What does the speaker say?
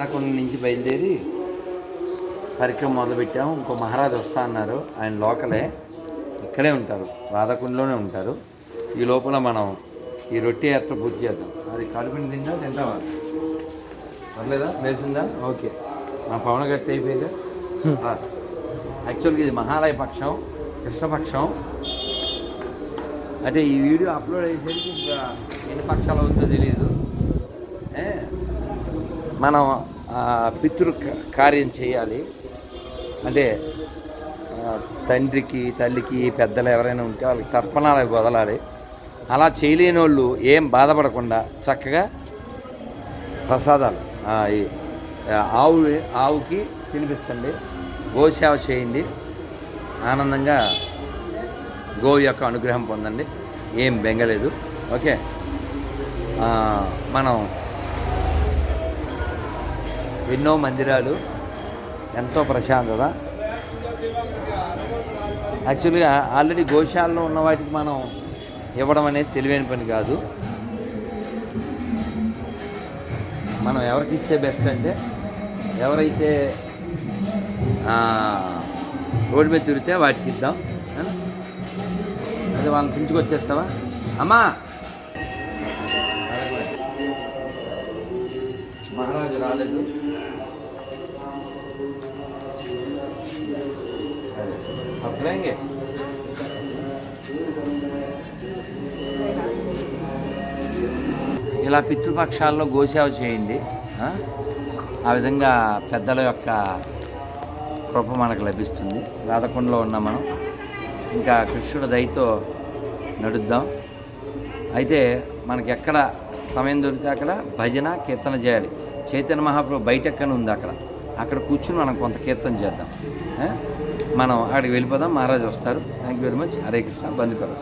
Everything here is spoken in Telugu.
రాకొండ నుంచి బయలుదేరి పరిక్రమ మొదలుపెట్టాము. ఇంకో మహారాజు వస్తా అన్నారు. ఆయన లోకలే. ఇక్కడే ఉంటారు. రాధాకుండలోనే ఉంటారు. ఈ లోపల మనం ఈ రొట్టె యాత్ర పూర్తి చేద్దాం. అది కడుపుని తిందా తింటావా? పర్లేదా? వేసిందా ఓకే. మా పవన్ గట్టి అయిపోయిందా? యాక్చువల్గా ఇది మహాలయ పక్షం కృష్ణపక్షం అంటే ఈ వీడియో అప్లోడ్ అయ్యేసరికి ఇంకా ఎన్ని పక్షాలు అవుతుందో తెలియదు? మనం పితృ కార్యం చేయాలి. అంటే తండ్రికి తల్లికి పెద్దలు ఎవరైనా ఉంటే వాళ్ళకి తర్పణాలు వదలాలి. అలా చేయలేని వాళ్ళు ఏం బాధపడకుండా చక్కగా ప్రసాదాలు ఈ, ఆవు ఆవుకి తినిపించండి. గోసేవ చేయండి. ఆనందంగా గోవు యొక్క అనుగ్రహం పొందండి. ఏం బెంగలేదు. ఓకే. మనం ఎన్నో మందిరాలు ఎంతో ప్రశాంతత. యాక్చువల్గా ఆల్రెడీ గోశాలలో ఉన్న వాటికి మనం ఇవ్వడం అనేది తెలివైన పని కాదు. మనం ఎవరికి ఇస్తే బెస్ట్ అంటే ఎవరైతే రోడ్డు మీద తిరిగితే వాటికి ఇద్దాం. అది అదే వాళ్ళని పిలుచుకొచ్చేస్తావా? అమ్మా! మహారాజు రాలేదు. అప్పుడేంగే? ఇలా పితృపక్షాల్లో గోసేవ చేయండి ఆ? విధంగా పెద్దల యొక్క కృప మనకు లభిస్తుంది. రాధకుండలో ఉన్నాం మనం. ఇంకా కృష్ణుడి దయతో నడుద్దాం. అయితే మనకి ఎక్కడ సమయం దొరికితే అక్కడ భజన కీర్తన చేయాలి. చైతన్య మహాప్రభు బయట ఉంది అక్కడ. అక్కడ కూర్చుని మనం కొంత కీర్తన చేద్దాం. మనం అక్కడికి వెళ్ళిపోదాం మహారాజు వస్తారు. Thank you very much Hare Krishna బంధుకరు